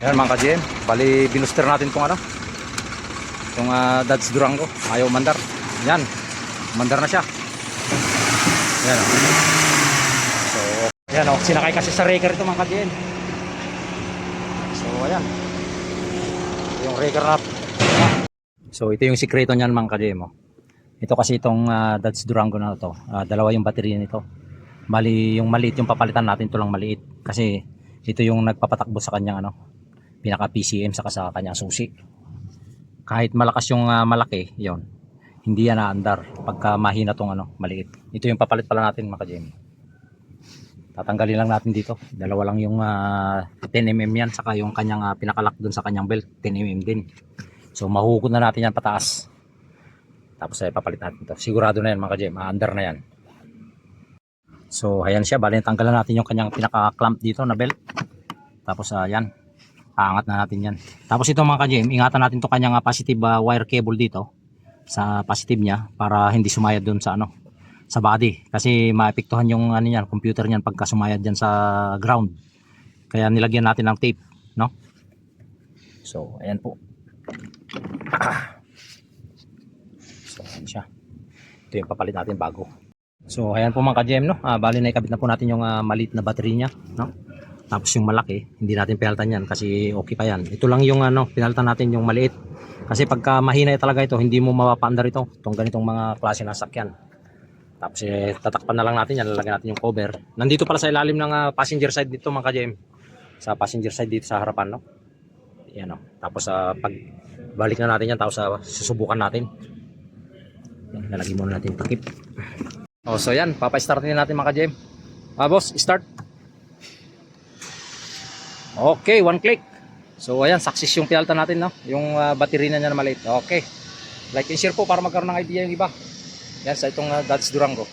Yan mga ka-GM, bali binuster natin itong ano, itong uh, Dodge Durango, ayaw mandar. Yan, mandar na siya. Yan o. So, yan o, sinakay kasi sa raker ito mga ka-GM. So, ayan. Yung raker na. So, ito yung sikreto niyan mga ka-GM o. Ito kasi itong ah, Dodge Durango na to, ah, dalawa yung baterya nito. Bali, yung maliit yung papalitan natin, ito lang maliit. Kasi ito yung nagpapatakbo sa kanyang ano, pinaka PCM saka sa kanyang susi. Kahit malakas yung ah, malaki, yon hindi yan naandar pagka mahina tong ano, maliit. Ito yung papalit pala natin mga ka-GM. Tatanggalin lang natin dito. Dalawa lang yung ah, 10mm yan saka yung kanyang ah, pinakalak dun sa kanyang belt, 10mm din. So mahukod na natin yan pataas. Tapos ay papalit natin to. Sigurado na yan mga under na yan. So ayan siya, bali tanggalan natin yung kanyang pinaka-clamp dito na belt. Tapos ayan, aangat na natin yan. Tapos ito mga ka-GM, ingatan natin to kanyang ah, positive ah, wire cable dito sa positive niya para hindi sumayad doon sa ano sa body kasi maapektuhan yung ano niyan, computer niyan pagka sumayad diyan sa ground. Kaya nilagyan natin ng tape, no? So, ayan po. So, ayan siya. Ito yung papalit natin bago. So, ayan po mga ka-GM, no? Ah, bali na ikabit na po natin yung ah, maliit na battery niya, no? Tapos yung malaki, hindi natin pinalitan yan kasi okay pa yan. Ito lang yung ano, pinalitan natin yung maliit. Kasi pagka mahina talaga ito, hindi mo mapapaandar ito. Itong ganitong mga klase ng sakyan. Tapos eh, tatakpan na lang natin yan, lalagyan natin yung cover. Nandito pala sa ilalim ng ah, passenger side dito mga ka-GM. Sa passenger side dito sa harapan, no? Yan, no? Tapos sa pag balik na natin yan, tapos ah, susubukan natin. Yan, lalagyan muna natin takip. Oh, so yan, papa-start din natin mga ka-GM. Ah, boss, start. Okay, one click. So ayan, success yung pinalta natin, no? Yung uh, battery na niya na maliit. Okay. Like and share po para magkaroon ng idea yung iba. Yan sa itong uh, Dodge Durango.